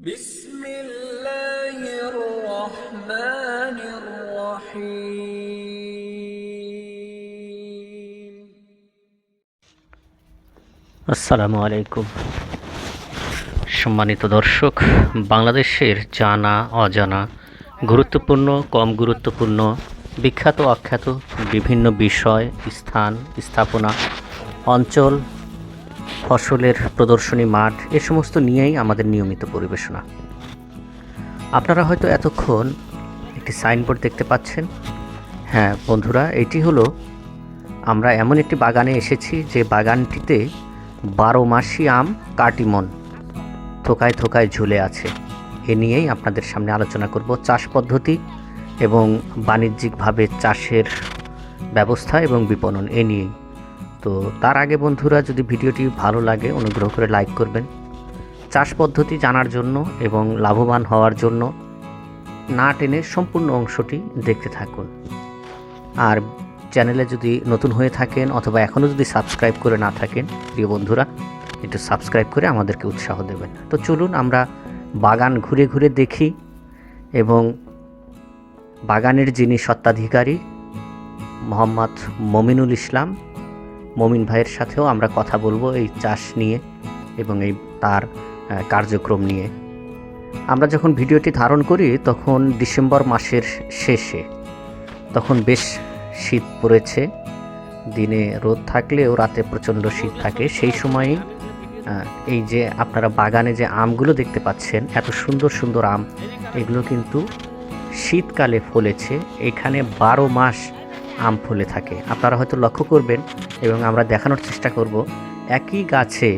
بسم الله الرحمن الرحيم আসসালামু আলাইকুম সম্মানিত দর্শক বাংলাদেশের জানা অজানা গুরুত্বপূর্ণ কম গুরুত্বপূর্ণ বিখ্যাত অখ্যাত বিভিন্ন বিষয় স্থান স্থাপনা অঞ্চল ফসলের প্রদর্শনী মাঠ, এ সমস্ত নিয়েই আমাদের নিয়মিত পরিবেশনা। আপনারা হয়তো এতক্ষণ একটি সাইনবোর্ড দেখতে পাচ্ছেন। হ্যাঁ বন্ধুরা, এটি হলো আমরা এমন একটি বাগানে এসেছি যে বাগানটিতে বারো মাসি আম কাটিমন থোকায় থোকায় ঝুলে আছে। এ নিয়েই আপনাদের সামনে আলোচনা করব চাষ পদ্ধতি এবং বাণিজ্যিকভাবে চাষের ব্যবস্থা এবং বিপণন, এ নিয়েই। তো তার আগে বন্ধুরা যদি ভিডিওটি ভালো লাগে, অনুগ্রহ করে লাইক করবেন। চাষ পদ্ধতি জানার জন্য এবং লাভবান হওয়ার জন্য না টেনে সম্পূর্ণ অংশটি দেখতে থাকুন। আর চ্যানেলে যদি নতুন হয়ে থাকেন অথবা এখনও যদি সাবস্ক্রাইব করে না থাকেন, প্রিয় বন্ধুরা, একটু সাবস্ক্রাইব করে আমাদেরকে উৎসাহ দেবেন। তো চলুন আমরা বাগান ঘুরে ঘুরে দেখি এবং বাগানের যিনি সত্ত্বাধিকারী, মোহাম্মদ মমিনুল ইসলাম মমিন ভাইয়ের সাথেও আমরা কথা বলব এই চাষ নিয়ে এবং এই তার কার্যক্রম নিয়ে। আমরা যখন ভিডিওটি ধারণ করি তখন ডিসেম্বর মাসের শেষে, তখন বেশ শীত পড়েছে, দিনে রোদ থাকলেও রাতে প্রচণ্ড শীত থাকে। সেই সময়ই এই যে আপনারা বাগানে যে আমগুলো দেখতে পাচ্ছেন, এত সুন্দর সুন্দর আম, এগুলো কিন্তু শীতকালে ফলেছে। এখানে বারো মাস আম ফুলে থাকে। আপনারা হয়তো লক্ষ্য করবেন এবং আমরা দেখানোর চেষ্টা করব, একই গাছে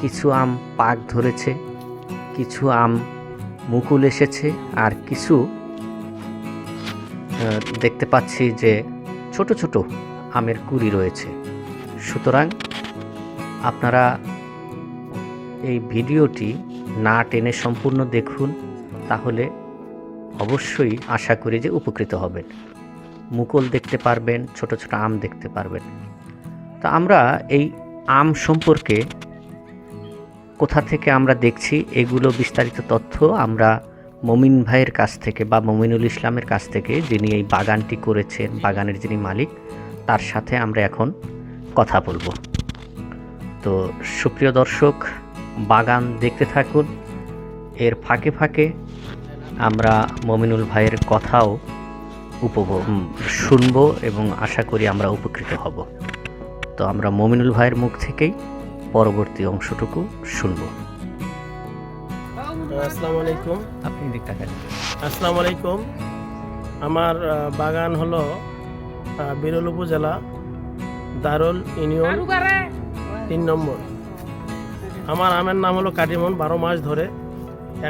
কিছু আম পাক ধরেছে, কিছু আম মুকুল এসেছে, আর কিছু দেখতে পাচ্ছি যে ছোট ছোট আমের কুড়ি রয়েছে। সুতরাং আপনারা এই ভিডিওটি না টেনে সম্পূর্ণ দেখুন, তাহলে অবশ্যই আশা করি যে উপকৃত হবেন। মুকুল দেখতে পারবেন, ছোট ছোট আম দেখতে পারবেন। তো আমরা এই আম সম্পর্কে কোথা থেকে আমরা দেখছি, এগুলো বিস্তারিত তথ্য আমরা মমিন ভাইয়ের কাছ থেকে বা মমিনুল ইসলামের কাছ থেকে, যিনি এই বাগানটি করেছেন, বাগানের যিনি মালিক, তার সাথে আমরা এখন কথা বলব। তো সুপ্রিয় দর্শক, বাগান দেখতে থাকুন। এর ফাঁকে ফাঁকে আমরা মমিনুল ভাইয়ের কথাও উপভোগ। শুনব এবং আশা করি আমরা উপকৃত হব। তো আমরা মমিনুল ভাইয়ের মুখ থেকেই পরবর্তী অংশটুকু শুনব। আসসালামু আলাইকুম। আপনি দিক তাকান। আসসালামু আলাইকুম। আমার বাগান হলো বিরল উপজেলা দারুল ইউনিয়ন তিন নম্বর। আমার আমের নাম হলো কাটিমন বারো মাস ধরে।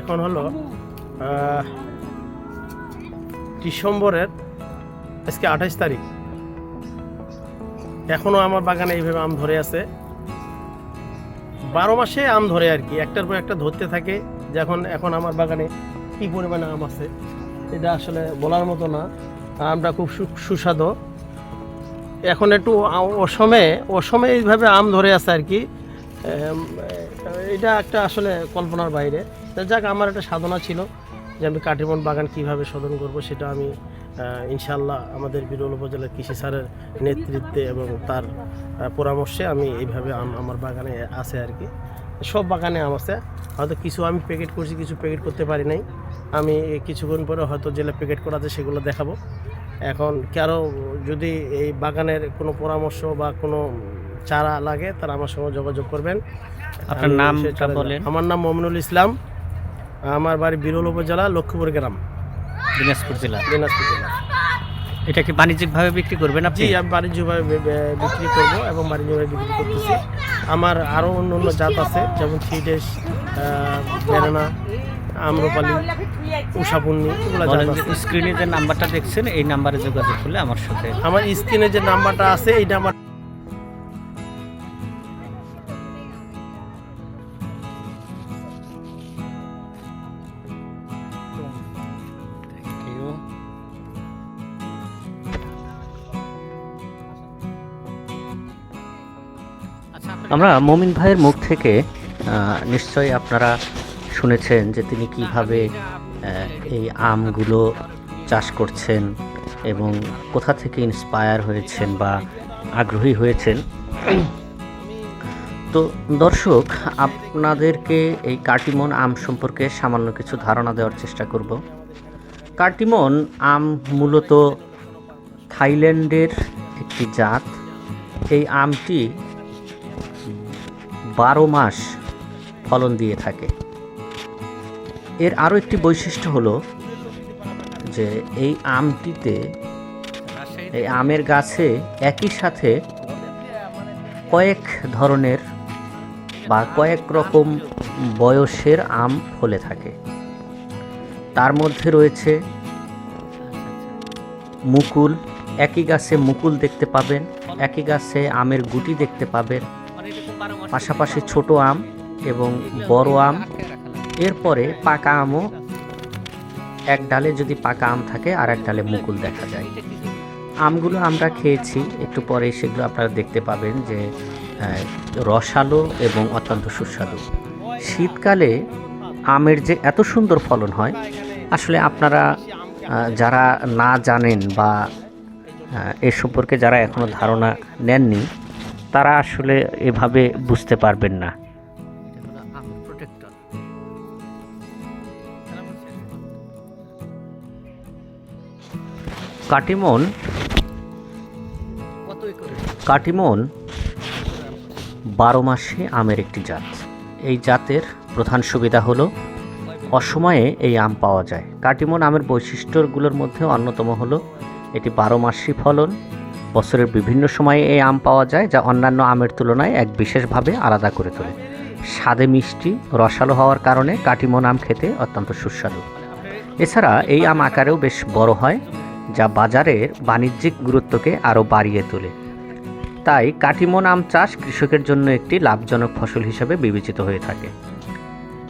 এখন হলো ডিসেম্বরের আজকে আঠাশ তারিখ। এখনও আমার বাগানে এইভাবে আম ধরে আছে। বারো মাসে আম ধরে আর কি, একটার পর একটা ধরতে থাকে, যখন এখন আমার বাগানে কি পরিমাণে আম আছে, এটা আসলে বলার মতো না। আমটা খুব সুস্বাদু। এখন একটু অসমে অসমে এইভাবে আম ধরে আছে আর কি। এটা একটা আসলে কল্পনার বাইরে। যাক, আমার একটা সাধনা ছিল। যে আমি কাটিমন বাগান কীভাবে শোধন করব সেটা আমি ইনশাল্লাহ আমাদের বিরল উপজেলার কৃষি স্যারের নেতৃত্বে এবং তার পরামর্শে আমি এইভাবে আমার বাগানে আছে আর কি। সব বাগানে আম আছে। হয়তো কিছু আমি প্যাকেট করছি কিছু প্যাকেট করতে পারি নাই। আমি কিছুক্ষণ পরে হয়তো যেগুলো প্যাকেট করা আছে সেগুলো দেখাবো। এখন কারও যদি এই বাগানের কোনো পরামর্শ বা কোনো চারা লাগে তারা আমার সঙ্গে যোগাযোগ করবেন। আপনার নাম বলেন। আমার নাম মমিনুল ইসলাম। আমার বাড়ি বিরল উপজেলা লক্ষ্মীপুর গ্রাম। দিনাজপুর জেলা। দিনাজপুর জেলা। এটা কি বাণিজ্যিকভাবে বিক্রি করবেন আপনি? আমি বাণিজ্যভাবে বে- বে- বিক্রি করব এবং বাণিজ্যভাবে বিক্রি করতেছি। আমার আরও অন্য অন্য জাত আছে যেমন থ্রি ডেস বেরানা আম্রপালি উষাপূর্ণি স্ক্রিনে যে নাম্বারটা দেখছেন এই নাম্বারে যোগাযোগ করলে আমার সাথে আমার স্ক্রিনে যে নাম্বারটা আছে এই নাম্বার আমরা মমিন ভাইয়ের মুখ থেকে নিশ্চয়ই আপনারা শুনেছেন যে তিনি কীভাবে এই আমগুলো চাষ করছেন এবং কোথা থেকে ইন্সপায়ার হয়েছেন বা আগ্রহী হয়েছেন। তো দর্শক, আপনাদেরকে এই কাটিমন আম সম্পর্কে সামান্য কিছু ধারণা দেওয়ার চেষ্টা করব। কাটিমন আম মূলত থাইল্যান্ডের একটি জাত। এই আমটি বারো মাস ফলন দিয়ে থাকে। এর আরও একটি বৈশিষ্ট্য হলো যে এই আমটিতে এই আমের গাছে একই সাথে কয়েক ধরনের বা কয়েক রকম বয়সের আম ফলে থাকে। তার মধ্যে রয়েছে মুকুল। একই গাছে মুকুল দেখতে পাবেন, একই গাছে আমের গুটি দেখতে পাবেন। পাশাপাশি ছোট আম এবং বড় আম। এরপরে পাকা আমও এক ডালে যদি পাকা আম থাকে আর এক ডালে মুকুল দেখা যায়। আমগুলো আমরা খেয়েছি, একটু পরে সেগুলো আপনারা দেখতে পাবেন যে রসালো এবং অত্যন্ত সুস্বাদু। শীতকালে আমের যে এত সুন্দর ফলন হয়, আসলে আপনারা যারা না জানেন বা এ সম্পর্কে যারা এখনও ধারণা নেননি তারা আসলে এভাবে বুঝতে পারবেন না। কাটিমন কাটিমন বারো মাসে আমের একটি জাত। এই জাতের প্রধান সুবিধা হলো অসময়ে এই আম পাওয়া যায়। কাটিমন আমের বৈশিষ্ট্যগুলোর মধ্যে অন্যতম হলো এটি বারো মাসি ফলন বছরের বিভিন্ন সময়ে এই আম পাওয়া যায়, যা অন্যান্য আমের তুলনায় এক বিশেষভাবে আলাদা করে তোলে। স্বাদে মিষ্টি, রসালো হওয়ার কারণে কাটিমন আম খেতে অত্যন্ত সুস্বাদু। এছাড়া এই আম আকারেও বেশ বড় হয়, যা বাজারের বাণিজ্যিক গুরুত্বকে আরও বাড়িয়ে তোলে। তাই কাটিমন আম চাষ কৃষকের জন্য একটি লাভজনক ফসল হিসেবে বিবেচিত হয়ে থাকে।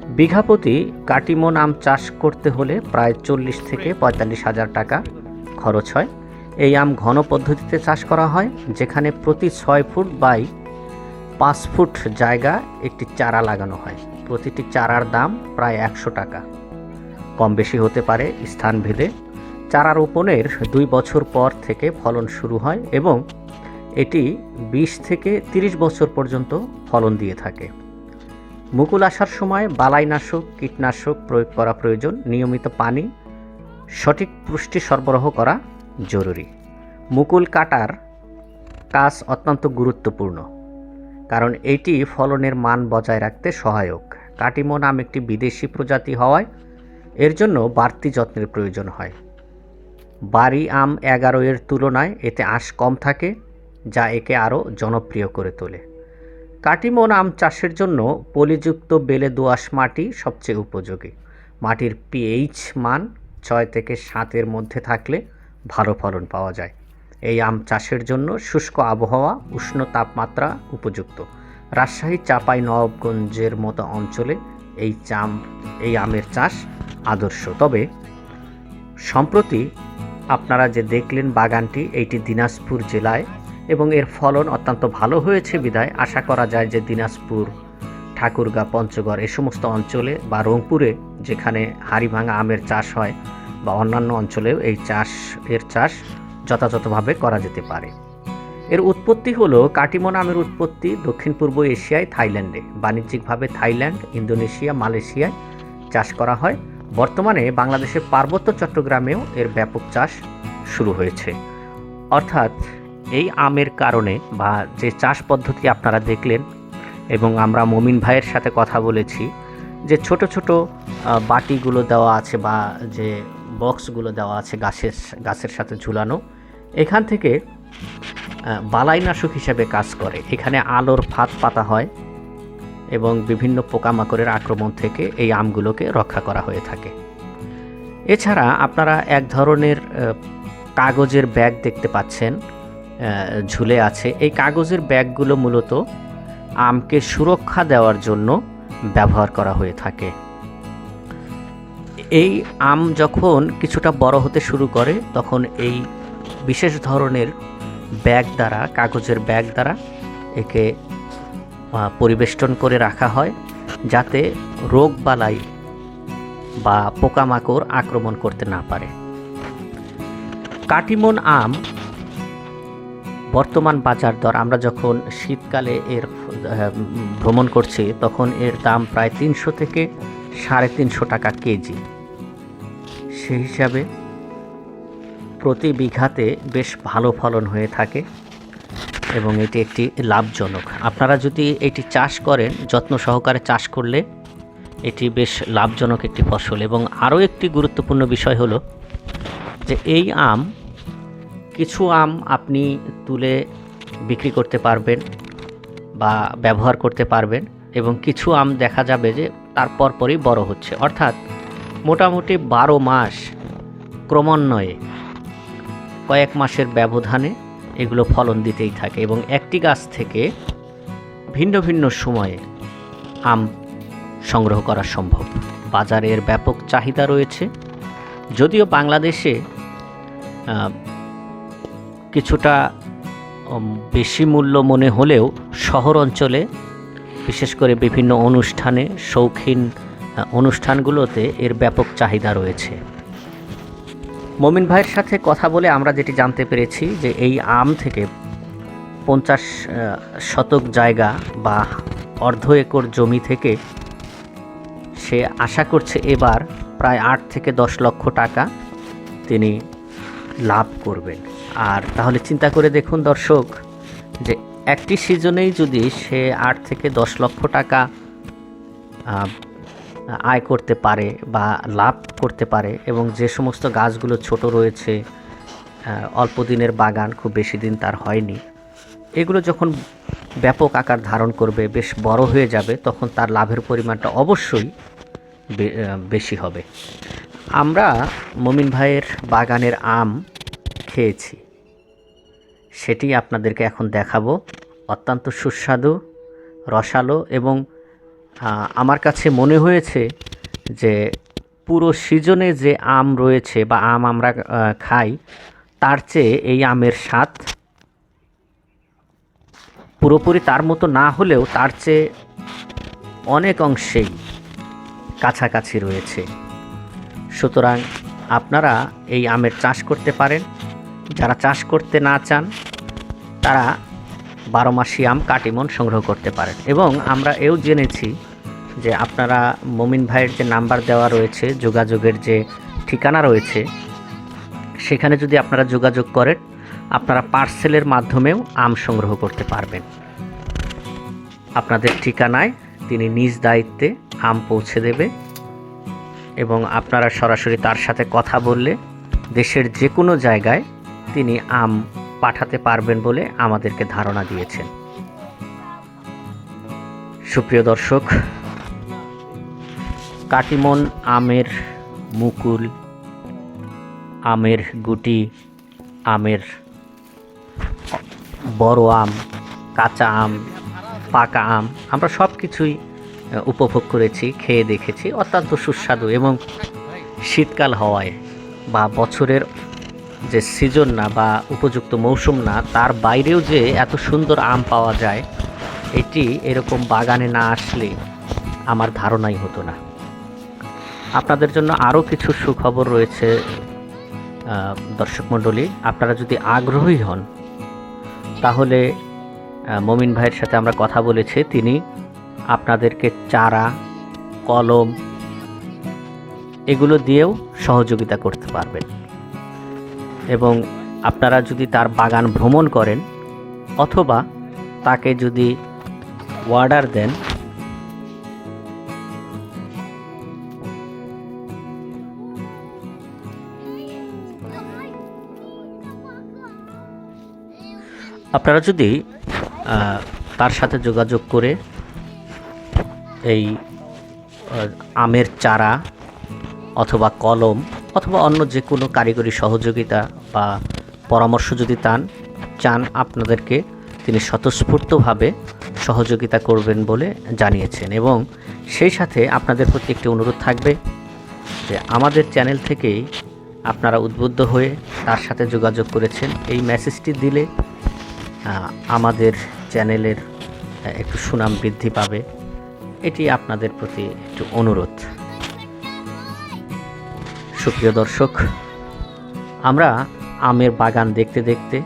বিঘাপতি কাটিমন আম চাষ করতে হলে প্রায় চল্লিশ থেকে পঁয়তাল্লিশ হাজার টাকা খরচ হয়। এই আম ঘন পদ্ধতিতে চাষ করা হয়, যেখানে প্রতি ছয় ফুট বাই পাঁচ ফুট জায়গা একটি চারা লাগানো হয়। প্রতিটি চারার দাম প্রায় একশো টাকা। কম বেশি হতে পারে স্থানভেদে চারা রোপণের দুই বছর পর থেকে ফলন শুরু হয় এবং এটি বিশ থেকে তিরিশ বছর পর্যন্ত ফলন দিয়ে থাকে। মুকুল আসার সময় বালাইনাশক, কীটনাশক প্রয়োগ করা প্রয়োজন। নিয়মিত পানি, সঠিক পুষ্টি সরবরাহ করা জরুরি। মুকুল কাটার কাজ অত্যন্ত গুরুত্বপূর্ণ, কারণ এটি ফলনের মান বজায় রাখতে সহায়ক। কাটিমন আম একটি বিদেশি প্রজাতি হওয়ায় এর জন্য বাড়তি যত্নের প্রয়োজন হয়। বাড়ি আম এগারো এর তুলনায় এতে আঁশ কম থাকে, যা একে আরও জনপ্রিয় করে তোলে। কাটিমন আম চাষের জন্য পলিযুক্ত বেলে দোআঁশ মাটি সবচেয়ে উপযোগী। মাটির পিএইচ মান ছয় থেকে সাতের মধ্যে থাকলে ভালো ফলন পাওয়া যায়। এই আম চাষের জন্য শুষ্ক আবহাওয়া, উষ্ণ তাপমাত্রা উপযুক্ত। রাজশাহী চাপাই নবাবগঞ্জের মতো অঞ্চলে এই চাম, এই আমের চাষ আদর্শ। তবে সম্প্রতি আপনারা যে দেখলেন বাগানটি এইটি দিনাজপুর জেলায় এবং এর ফলন অত্যন্ত ভালো হয়েছে বিদায় আশা করা যায় যে দিনাজপুর, ঠাকুরগা, পঞ্চগড় এ সমস্ত অঞ্চলে বা রংপুরে যেখানে হাড়িভাঙা আমের চাষ হয় বা অন্যান্য অঞ্চলেও এই চাষ, এর চাষ যথাযথভাবে করা যেতে পারে। এর উৎপত্তি হলো কাটিমন আমের উৎপত্তি দক্ষিণ পূর্ব এশিয়ায় থাইল্যান্ডে। বাণিজ্যিকভাবে থাইল্যান্ড, ইন্দোনেশিয়া, মালয়েশিয়ায় চাষ করা হয়। বর্তমানে বাংলাদেশের পার্বত্য চট্টগ্রামেও এর ব্যাপক চাষ শুরু হয়েছে। অর্থাৎ এই আমের কারণে বা যে চাষ পদ্ধতি আপনারা দেখলেন এবং আমরা মমিন ভাইয়ের সাথে কথা বলেছি, যে ছোট ছোট বাটিগুলো দেওয়া আছে বা যে বক্সগুলো দেওয়া আছে গাছের গাছের সাথে ঝুলানো। এখান থেকে বালাইনাশক হিসাবে কাজ করে। এখানে আলোর ফাঁদ পাতা হয় এবং বিভিন্ন পোকামাকড়ের আক্রমণ থেকে এই আমগুলোকে রক্ষা করা হয়ে থাকে। এছাড়া আপনারা এক ধরনের কাগজের ব্যাগ দেখতে পাচ্ছেন ঝুলে আছে। এই কাগজের ব্যাগগুলো মূলত আমকে সুরক্ষা দেওয়ার জন্য ব্যবহার করা হয়ে থাকে। এই আম যখন কিছুটা বড় হতে শুরু করে, তখন এই বিশেষ ধরনের ব্যাগ দ্বারা, কাগজের ব্যাগ দ্বারা একে পরিবেষ্টন করে রাখা হয়, যাতে রোগ বালাই বা পোকামাকড় আক্রমণ করতে না পারে। কাটিমন আম বর্তমান বাজার দর, আমরা যখন শীতকালে এর ভ্রমণ করছি, তখন এর দাম প্রায় তিনশো থেকে সাড়ে তিনশো টাকা কেজি। সেই হিসাবে প্রতি বিঘাতে বেশ ভালো ফলন হয়ে থাকে এবং এটি একটি লাভজনক। আপনারা যদি এটি চাষ করেন, যত্ন সহকারে চাষ করলে এটি বেশ লাভজনক একটি ফসল। এবং আরও একটি গুরুত্বপূর্ণ বিষয় হলো যে এই আম, কিছু আম আপনি তুলে বিক্রি করতে পারবেন বা ব্যবহার করতে পারবেন এবং কিছু আম দেখা যাবে যে তারপর পরই বড় হচ্ছে। অর্থাৎ মোটামুটি বারো মাস ক্রমান্বয়ে, কয়েক মাসের ব্যবধানে এগুলো ফলন দিতেই থাকে এবং একটি গাছ থেকে ভিন্ন ভিন্ন সময়ে আম সংগ্রহ করা সম্ভব। বাজারের ব্যাপক চাহিদা রয়েছে। যদিও বাংলাদেশে কিছুটা বেশি মূল্য মনে হলেও শহর অঞ্চলে বিশেষ করে বিভিন্ন অনুষ্ঠানে, শৌখিন অনুষ্ঠানগুলোতে এর ব্যাপক চাহিদা রয়েছে। মমিন ভাইয়ের সাথে কথা বলে আমরা যেটি জানতে পেরেছি যে এই আম থেকে পঞ্চাশ শতক জায়গা বা অর্ধ একর জমি থেকে সে আশা করছে এবার প্রায় আট থেকে দশ লক্ষ টাকা তিনি লাভ করবেন। আর তাহলে চিন্তা করে দেখুন দর্শক যে একটি সিজনেই যদি সে আট থেকে দশ লক্ষ টাকা আয় করতে পারে বা লাভ করতে পারে এবং যে সমস্ত গাছগুলো ছোট রয়েছে অল্প দিনের বাগান, খুব বেশি দিন তার হয়নি, এগুলো যখন ব্যাপক আকার ধারণ করবে, বেশ বড় হয়ে যাবে, তখন তার লাভের পরিমাণটা অবশ্যই বেশি হবে। আমরা মমিন ভাইয়ের বাগানের আম খেয়েছি। সেটি আপনাদেরকে এখন দেখাবো। অত্যন্ত সুস্বাদু, রসালো এবং আমার কাছে মনে হয়েছে যে পুরো সিজনে যে আম রয়েছে বা আম আমরা খাই, তার চেয়ে এই আমের স্বাদ পুরোপুরি তার মতো না হলেও তার চেয়ে অনেক অংশেই কাছাকাছি রয়েছে। সুতরাং আপনারা এই আমের চাষ করতে পারেন। যারা চাষ করতে না চান, তারা বারো মাসি আম কাটিমন সংগ্রহ করতে পারেন। এবং আমরা এও জেনেছি যে আপনারা মমিন ভাইয়ের যে নাম্বার দেওয়া রয়েছে, যোগাযোগের যে ঠিকানা রয়েছে, সেখানে যদি আপনারা যোগাযোগ করেন, আপনারা পার্সেলের মাধ্যমেও আম সংগ্রহ করতে পারবেন। আপনাদের ঠিকানায় তিনি নিজ দায়িত্বে আম পৌঁছে দেবে এবং আপনারা সরাসরি তার সাথে কথা বললে দেশের যে কোনো জায়গায় তিনি আম পাঠাতে পারবেন বলে আমাদেরকে ধারণা দিয়েছেন। সুপ্রিয় দর্শক, কাটিমন আমের মুকুল, আমের গুটি, আমের বড় আম, কাঁচা আম, পাকা আম, আমরা সব কিছুই উপভোগ করেছি, খেয়ে দেখেছি, অত্যন্ত সুস্বাদু এবং শীতকাল হওয়ায় বা বছরের যে সিজন না বা উপযুক্ত মৌসুম না, তার বাইরেও যে এত সুন্দর আম পাওয়া যায়, এটি এরকম বাগানে না আসলে আমার ধারণাই হতো না। আপনাদের জন্য আরও কিছু সুখবর রয়েছে দর্শক মণ্ডলী। আপনারা যদি আগ্রহী হন, তাহলে মমিন ভাইয়ের সাথে আমরা কথা বলেছি। তিনি আপনাদেরকে চারা, কলম, এগুলো দিয়েও সহযোগিতা করতে পারবেন। এবং আপনারা যদি তার বাগান ভ্রমণ করেন অথবা তাকে যদি অর্ডার দেন, আপনারা যদি তার সাথে যোগাযোগ করে এই আমের চারা অথবা কলম অথবা অন্য যে কোনো কারিগরি সহযোগিতা বা পরামর্শ যদি তান, চান আপনাদেরকে তিনি স্বতঃস্ফূর্তভাবে সহযোগিতা করবেন বলে জানিয়েছেন এবং সেই সাথে আপনাদের প্রতি একটি অনুরোধ থাকবে যে আমাদের চ্যানেল থেকেই আপনারা উদ্বুদ্ধ হয়ে তার সাথে যোগাযোগ করেছেন। এই মেসেজটি দিলে আমাদের চ্যানেলের একটু সুনাম বৃদ্ধি পাবে। এটি আপনাদের প্রতি একটু অনুরোধ। সুপ্রিয় দর্শক, আমরা আমের বাগান দেখতে দেখতে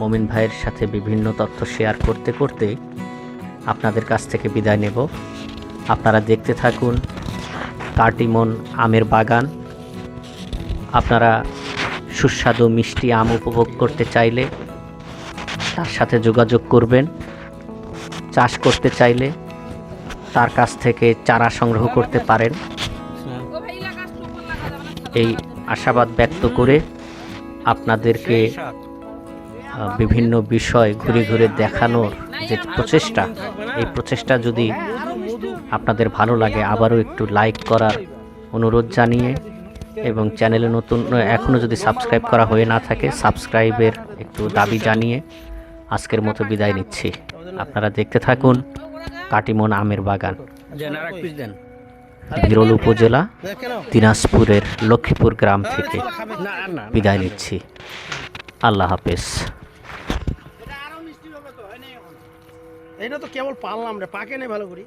মমিন ভাইয়ের সাথে বিভিন্ন তথ্য শেয়ার করতে করতে আপনাদের কাছ থেকে বিদায় নেব। আপনারা দেখতে থাকুন কার্টিমন আমের বাগান। আপনারা সুস্বাদু মিষ্টি আম উপভোগ করতে চাইলে তার সাথে যোগাযোগ করবেন। চাষ করতে চাইলে তার কাছ থেকে চারা সংগ্রহ করতে পারেন। এই আশাবাদ ব্যক্ত করে আপনাদেরকে বিভিন্ন বিষয় ঘুরে ঘুরে দেখানোর যে প্রচেষ্টা, এই প্রচেষ্টা যদি আপনাদের ভালো লাগে, আবারও একটু লাইক করার অনুরোধ জানিয়ে এবং চ্যানেলে নতুন এখনও যদি সাবস্ক্রাইব করা হয়ে না থাকে সাবস্ক্রাইবের একটু দাবি জানিয়ে আজকের মতো বিদায় নিচ্ছি। আপনারা দেখতে থাকুন কাটিমন আমের বাগান। বিরল উপজেলা দিনাজপুরের লক্ষ্মীপুর গ্রাম থেকে বিদায় নিচ্ছি। আল্লাহ হাফেজ। এটা তো কেবল পারলাম রে, পাকে নেই ভালো করি।